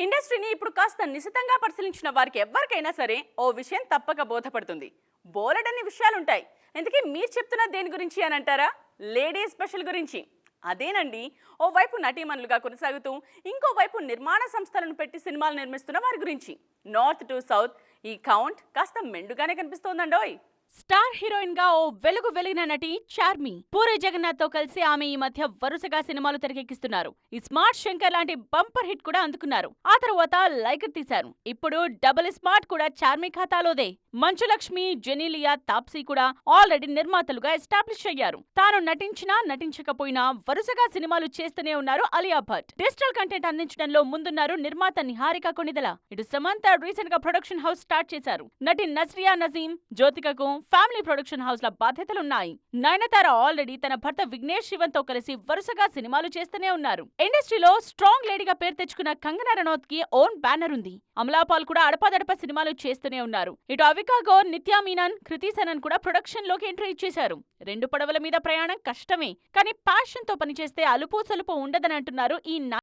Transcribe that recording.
ఇండస్ట్రీని ఇప్పుడు కాస్త నిశితంగా పరిశీలించిన వారికి ఎవరికైనా సరే ఓ విషయం తప్పక బోధపడుతుంది. బోలెడన్ని విషయాలుంటాయి. ఇంతకీ మీరు చెప్తున్న దేని గురించి అని అంటారా? లేడీ స్పెషల్ గురించి. అదేనండి. ఓవైపు నటీమణులుగా కొనసాగుతూ ఇంకోవైపు నిర్మాణ సంస్థలను పెట్టి సినిమాలు నిర్మిస్తున్న వారి గురించి. నార్త్ టు సౌత్ ఈ కౌంట్ కాస్త మెండుగానే కనిపిస్తోందండోయ్! స్టార్ హీరోయిన్గా ఓ వెలుగు వెలిగిన నటి చార్మి పూరి జగన్నాథ్తో కలిసి ఆమె ఈ మధ్య వరుసగా సినిమాలు తెరకెక్కిస్తున్నారు. ఈ స్మార్ట్ శంకర్ లాంటి బంపర్ హిట్ కూడా అందుకున్నారు. ఆ తర్వాత లైగర్ తీశారు. ఇప్పుడు డబుల్ స్మార్ట్ కూడా చార్మి ఖాతాలోదే. మంచులక్ష్మి జెనీలియా తాప్సీ కూడా ఆల్రెడీ నిర్మాతలుగా ఎస్టాబ్లిష్ అయ్యారు. తాను నటించినా నటించకపోయినా వరుసగా సినిమాలు చేస్తూనే ఉన్నారు అలియా భట్. డిజిటల్ కంటెంట్ అందించడంలో ముందున్నారు నిర్మాత నిహారిక కొణిదల ఇటు సమంత రీసెంట్గా ప్రొడక్షన్ హౌస్ స్టార్ట్ చేశారు. నటి నస్రియా నజీం జ్యోతికకు ఫ్యామిలీ ప్రొడక్షన్ హౌస్ ల బాధ్యతలున్నాయి. నయనతార ఆల్రెడీ తన భర్త విఘ్నేష్ శివన్తో కలిసి వరుసగా సినిమాలు చేస్తూనే ఉన్నారు. ఇండస్ట్రీలో స్ట్రాంగ్ లేడీగా పేరు తెచ్చుకున్న కంగనా రనౌత్కి ఓన్ బ్యానర్ ఉంది. అమలాపాల్ కూడా అడపాదడప సినిమాలు చేస్తూనే ఉన్నారు. ఇటు అవికా గౌర్ నిత్యా మీనన్ కృతి సనన్ కూడా ప్రొడక్షన్లోకి ఎంట్రీ ఇచ్చేశారు. రెండు పడవల మీద ప్రయాణం కష్టమే కానీ ప్యాషన్తో పనిచేస్తే అలుపు సలుపు ఉండదని అంటున్నారు ఈ